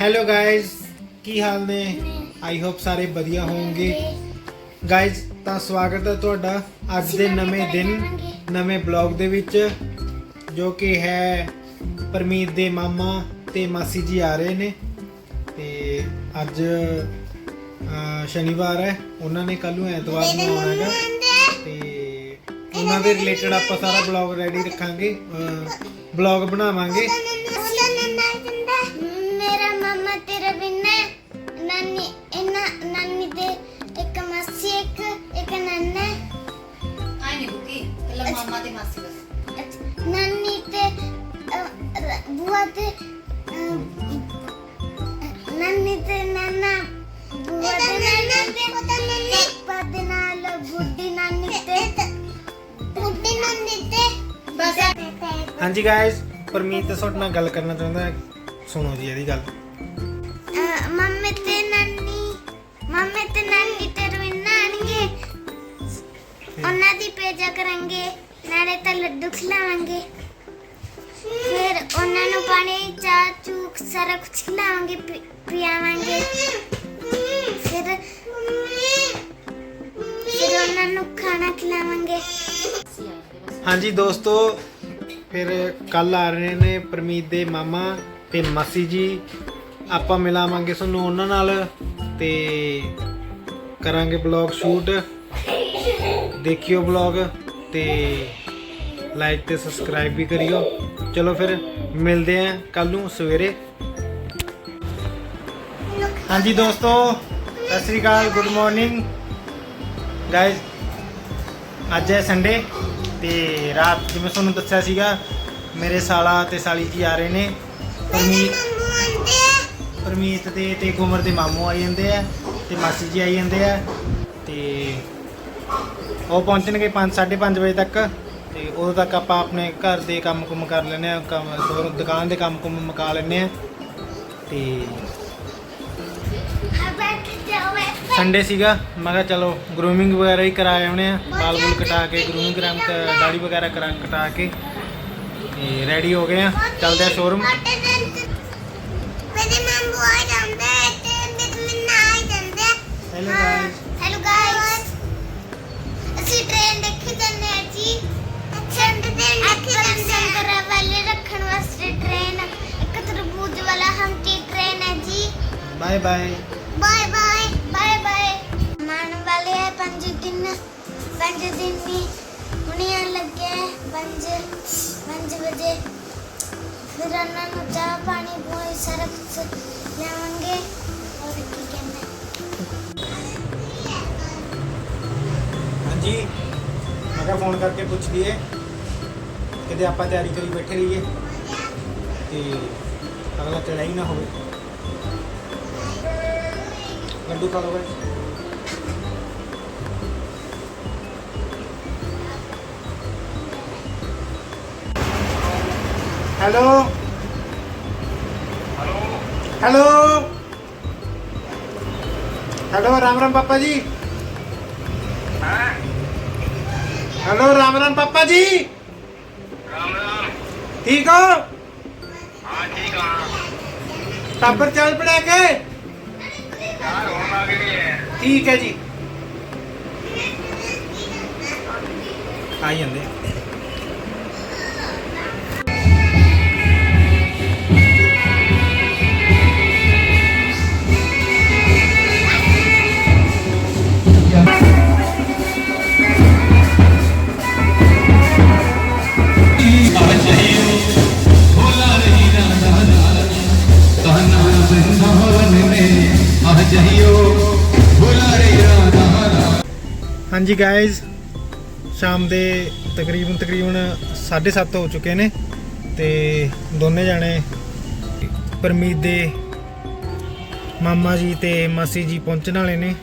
Hello guys ਕੀ ਹਾਲ ਨੇ? I hope ਸਾਰੇ ਵਧੀਆ ਹੋਵੋਗੇ। ਗਾਇਜ਼ ਤਾਂ ਸਵਾਗਤ ਹੈ ਤੁਹਾਡਾ ਅੱਜ ਦੇ ਨਵੇਂ ਦਿਨ ਨਵੇਂ ਬਲੌਗ ਦੇ ਵਿੱਚ ਜੋ ਕਿ ਹੈ ਪਰਮੀਤ ਦੇ ਮਾਮਾ ਤੇ ਮਾਸੀ ਜੀ ਆ ਰਹੇ ਨੇ। ਤੇ ਅੱਜ ਸ਼ਨੀਵਾਰ ਹੈ। ਉਹਨਾਂ ਨੇ ਕੱਲ ਨੂੰ ਐਤਵਾਰ ਨੂੰ ਆਉਣਾ ਹੈਗਾ। ਤੇ ਉਹਨਾਂ ਦੇ ਰਿਲੇਟਡ ਆਪਾਂ ਸਾਰਾ ਬਲੌਗ ਰੈਡੀ ਰੱਖਾਂਗੇ। ਬਲੌਗ ਬਣਾਵਾਂਗੇ। ਬੁਆ ਤੇ ਨਾਨੀ ਤੇ ਨਾਨਾ ਬੁਆ ਤੇ ਨਾਨਾ ਤੇ ਪਾਪਾ ਦੇ ਨਾਲ ਬੁੱਢੀ ਨਾਨੀ ਤੇ ਬੁੱਢੀ ਨਾਨੀ ਤੇ ਬਸ ਹਾਂਜੀ ਗਾਇਜ਼ ਪਰਮੀਤ ਤੁਹਾਡੇ ਨਾਲ ਗੱਲ ਕਰਨਾ ਚਾਹੁੰਦਾ ਹੈ। ਸੁਣੋ ਜੀ ਇਹਦੀ ਗੱਲ। ਮੰਮੀ ਤੇ ਨਾਨੀ ਮੰਮੀ ਤੇ ਨਾਨੀ ਤੇ ਰਵਿੰਨਾ ਆਣਗੇ ਉਹਨਾਂ ਦੀ ਪੇਜਾ ਕਰਾਂਗੇ ਨਾਲੇ ਤਾਂ ਲੱਡੂ ਖਿਲਾਵਾਂਗੇ। ਫਿਰ ਉਹਨਾਂ ਨੂੰ ਪਾਣੀ ਚਾਹ ਚੂਕ ਸਾਰਾ ਕੁਝ ਖਿਲਾਵਾਂਗੇ ਪਿਆਵਾਂਗੇ ਫਿਰ ਫਿਰ ਉਹਨਾਂ ਨੂੰ ਖਾਣਾ ਖਿਲਾਵਾਂਗੇ ਹਾਂਜੀ ਦੋਸਤੋ, ਫਿਰ ਕੱਲ ਆ ਰਹੇ ਨੇ ਪਰਮੀਤ ਦੇ ਮਾਮਾ ਤੇ ਮਾਸੀ ਜੀ। ਆਪਾਂ ਮਿਲਾਵਾਂਗੇ ਤੁਹਾਨੂੰ ਉਹਨਾਂ ਨਾਲ ਤੇ ਕਰਾਂਗੇ ਬਲੌਗ ਸ਼ੂਟ। ਦੇਖਿਓ ਬਲੌਗ ਤੇ ਲਾਈਕ ਤੇ ਸਬਸਕ੍ਰਾਈਬ ਵੀ ਕਰਿਓ। ਚਲੋ ਫਿਰ ਮਿਲਦੇ ਆਂ ਕੱਲ ਨੂੰ ਸਵੇਰੇ। ਹਾਂਜੀ ਦੋਸਤੋ, ਸਤਿ ਸ੍ਰੀ ਅਕਾਲ ਗੁੱਡ ਮਾਰਨਿੰਗ ਗਾਇਜ਼ ਅੱਜ ਹੈ ਸੰਡੇ ਤੇ ਰਾਤ ਜਿਵੇਂ ਤੁਹਾਨੂੰ ਦੱਸਿਆ ਸੀਗਾ, ਮੇਰੇ ਸਾਲਾ ਤੇ ਸਾਲੀ ਜੀ ਆ ਰਹੇ ਨੇ। ਪਰਮੀਤ ਪਰਮੀਤ ਦੇ ਤੇ ਗੁਮਰ ਦੇ ਮਾਮੂ ਆਈ ਜਾਂਦੇ ਆ ਤੇ ਮਾਸੀ ਜੀ ਆਈ ਜਾਂਦੇ ਆ ਤੇ ਉਹ ਪਹੁੰਚਣਗੇ 5 5:30 ਵਜੇ ਤੱਕ। ਤੇ ਉਦੋਂ ਤੱਕ ਆਪਾਂ ਆਪਣੇ ਘਰ ਦੇ ਕੰਮ ਕੁਮ ਕਰ ਲੈਨੇ ਆ ਕੰਮ ਦੋ- ਦੁਕਾਨ ਦੇ ਕੰਮ ਕੁਮ ਮੁਕਾ ਲੈਨੇ ਆ ਤੇ ਸੰਡੇ ਸੀਗਾ, ਮੈਂ ਕਿਹਾ ਚਲੋ ਗਰੂਮਿੰਗ ਵਗੈਰਾ ਹੀ ਕਰਾ ਆਉਣੇ ਆ ਬਾਲ ਬੁਲ ਕਟਾ ਕੇ ਗਰੂਮਿੰਗ ਕਰਾ ਕੇ ਦਾੜੀ ਵਗੈਰਾ ਕਰਾ, ਕਟਾ ਕੇ, ਤੇ ਰੈਡੀ ਹੋ ਗਏ ਆ, ਚੱਲਦੇ ਆ ਸ਼ੋਰੂਮ ਮੇਰੇ ਮਾਮੂ ਆ ਜਾਂਦੇ ਤੇ ਮੇਰੇ ਮੰਨਾ ਆ ਜਾਂਦੇ hello guys bye bye bye bye bye bye Maan ਵਾਲੇ ਹੈ ਪੰਜ ਦਿਨ ਪੰਜ ਦਿਨ ਵੀ ਹੁਣੇ ਆਉਣ ਲੱਗੇ ਪੰਜ ਪੰਜ ਵਜੇ। ਫਿਰ ਉਹਨਾਂ ਨੂੰ ਚਾਹ ਪਾਣੀ ਪੂਰੀ ਸਾਰਾ ਕੁਝ ਲਿਆਵਾਂਗੇ। ਔਰ ਕੀ ਕਹਿੰਦੇ? ਹਾਂਜੀ। ਮੈਂ ਕਿਹਾ ਫੋਨ ਕਰਕੇ ਪੁੱਛ ਲਈਏ। ਕਿਤੇ ਆਪਾਂ ਤਿਆਰੀ ਕਰੀ ਬੈਠੇ ਰਹੀਏ। ਤੇ ਅਗਲਾ ਚੜਾ ਹੀ ਨਾ ਹੋਵੇ। लड्डू खा लो भाई hello hello hello Ram Ram पापा जी हेलो राम राम पापा जी राम राम ठीक हो हाँ ठीक हाँ टब्बर चल पड़ा के ਠੀਕ ਹੈ ਜੀ। ਆਈ ਜਾਂਦੇ। ਹਾਂਜੀ ਗਾਇਜ਼ ਸ਼ਾਮ ਦੇ ਤਕਰੀਬਨ ਤਕਰੀਬਨ 7:30 ਹੋ ਚੁੱਕੇ ਨੇ ਤੇ ਦੋਨੇ ਜਾਣੇ ਪਰਮੀਤ ਦੇ ਮਾਮਾ ਜੀ ਤੇ ਮਾਸੀ ਜੀ ਪਹੁੰਚਣ ਵਾਲੇ ਨੇ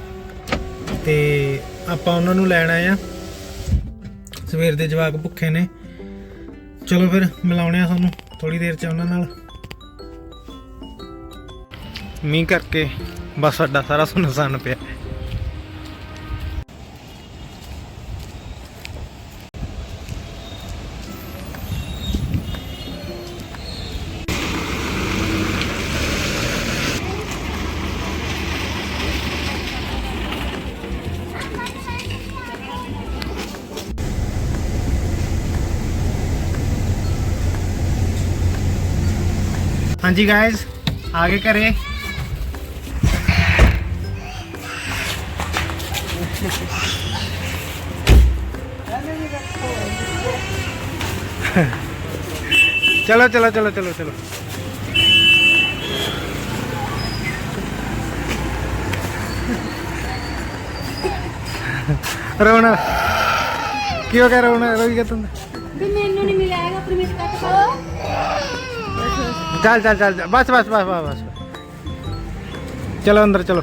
ਤੇ ਆਪਾਂ ਉਹਨਾਂ ਨੂੰ ਲੈਣ ਆਏ ਆ। ਸਵੇਰ ਦੇ ਜਵਾਕ ਭੁੱਖੇ ਨੇ। ਚਲੋ ਫਿਰ, ਮਿਲਾਉਣੇ ਆ ਤੁਹਾਨੂੰ ਥੋੜੀ ਦੇਰ ਚ ਉਹਨਾਂ ਨਾਲ। ਮੀਂਹ ਕਰਕੇ ਬਸ ਸਾਡਾ ਸਾਰਾ ਸੁਨਸਾਨ ਪਿਆ। ਹਾਂਜੀ ਗਾਇਜ਼ ਆ ਗਏ ਘਰੇ। ਚਲੋ ਚਲੋ ਚਲੋ ਚਲੋ ਚਲੋ। ਰੋਣਾ। ਕੀ ਹੋ ਰੋਣਾ? ਰੋਈ ਗਿਆ ਤੂੰ? ਵੀ ਮੈਨੂੰ ਨਹੀਂ ਮਿਲਿਆ ਹੈਗਾ ਪਰਮਿਟ ਕੱਟ ਚੱਲ ਚੱਲ ਚੱਲ ਚੱਲ। ਬਸ ਬਸ ਬਸ ਬਸ ਬਸ। ਚਲੋ ਅੰਦਰ, ਚਲੋ।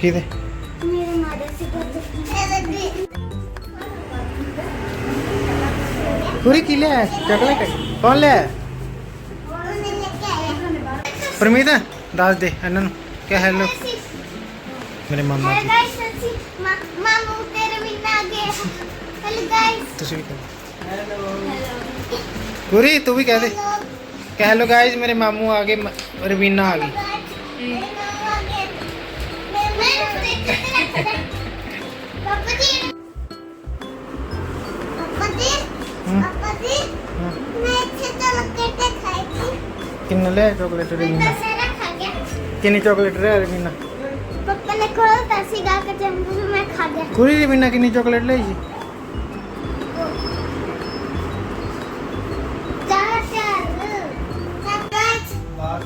ਕਿਹਦੇ? ਮੇਰੇ ਮਾਰੇ ਸੀ ਪੂਰੀ ਕੀ ਲਿਆ ਚਾਕਲੇਟ ਕੌਣ ਲਿਆ ਪਰਮੀਤ ਦੱਸ ਦੇ ਇਹਨਾਂ ਨੂੰ ਕਿ ਹੈਲੋ ਮੇਰੇ ਮਾਮਾ ਹੈਲੋ ਜੀ। ਗਾਇਸ ਅਸੀਂ ਮਾਮੂ ਤੇਰੇ ਬਿਨਾ ਗਏ ਹੈਲੋ ਗਾਇਸ ਤੁਸੀਂ ਵੀ ਕਹੋ ਪੂਰੀ ਤੂੰ ਵੀ ਕਹਿ ਦੇ। ਕਿ ਹੈਲੋ ਗਾਇਜ਼ ਮੇਰੇ ਮਾਮੂ ਆ ਗਏ ਰਵੀਨਾ ਆ ਗਈ ਪਾਪਾ ਜੀ। ਪਾਪਾ ਜੀ। ਪਾਪਾ ਜੀ। ਕਿੰਨਾ ਲਿਆ ਚਾਕਲੇਟ ਮੈਂ ਰਵੀਨਾ ਤਾਂ ਸਾਰਾ ਖਾ ਗਿਆ ਕਿੰਨੀ ਚਾਕਲੇਟ ਲਿਆ ਰਵੀਨਾ ਪਾਪਾ ਨੇ ਖੋਲਤਾ ਸੀਗਾ ਕਿ ਜੰਬੂ ਮੈਂ ਖਾ ਗਿਆ ਪੂਰੀ ਰਵੀਨਾ ਕਿੰਨੀ ਚਾਕਲੇਟ ਲਈ ਸੀ ਚਾਰ ਚਾਰ ਚਾਰ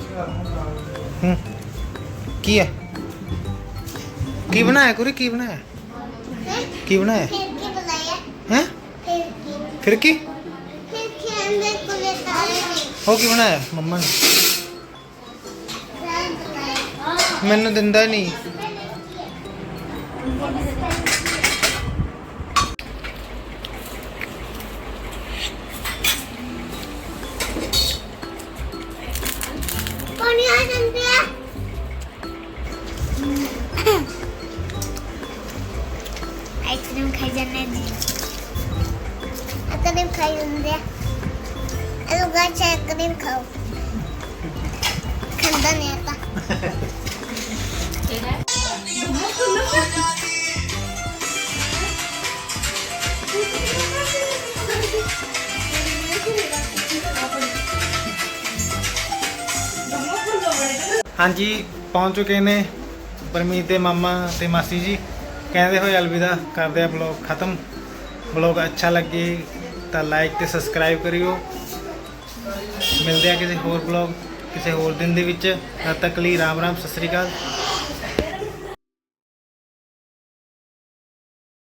ਹੂੰ ਕੀ ਹੈ ਕੀ ਬਣਾਇਆ ਕੁਰੀ ਕੀ ਬਣਾਇਆ ਕੀ ਬਣਾਇਆ ਫਿਰ ਕੀ ਬੁਲਾਇਆ ਹੈ ਫਿਰ ਕੀ ਫਿਰ ਉਹ ਕੀ ਬਣਾਇਆ, ਮੰਮਾ ਨੇ? ਮੈਨੂੰ ਦਿੰਦਾ ਨਹੀਂ। ਪਾਣੀ ਆ ਜਾਂਦੇ ਆ। ਆਈਸਕ੍ਰੀਮ ਖਾਈ ਜਾਂਦੇ ਜੀ। ਆਈਸਕ੍ਰੀਮ ਖਾਈ ਜਾਂਦੇ ਆ। ਇਹ ਲੋਕਾਂ ਚ ਖਾਓ ਖੰਦਾ ਨਹੀਂ ਆਤਾ ਹਾਂਜੀ, ਪਹੁੰਚ ਚੁੱਕੇ ਨੇ ਪਰਮੀਤ ਦੇ ਮਾਮਾ ਤੇ ਮਾਸੀ ਜੀ। ਕਹਿੰਦੇ ਹੋਏ ਅਲਵਿਦਾ ਕਰਦੇ ਆ ਬਲੌਗ ਖਤਮ। ਬਲੌਗ ਅੱਛਾ ਲੱਗੇ ਤਾਂ ਲਾਈਕ ਤੇ ਸਬਸਕ੍ਰਾਈਬ ਕਰਿਓ। ਮਿਲਦੇ ਆ ਕਿਸੇ ਹੋਰ ਬਲੌਗ ਕਿਸੇ ਹੋਰ ਦਿਨ ਦੇ ਵਿੱਚ। ਤਦ ਤੱਕ ਲਈ ਰਾਮ ਰਾਮ, ਸਤਿ ਸ੍ਰੀ ਅਕਾਲ।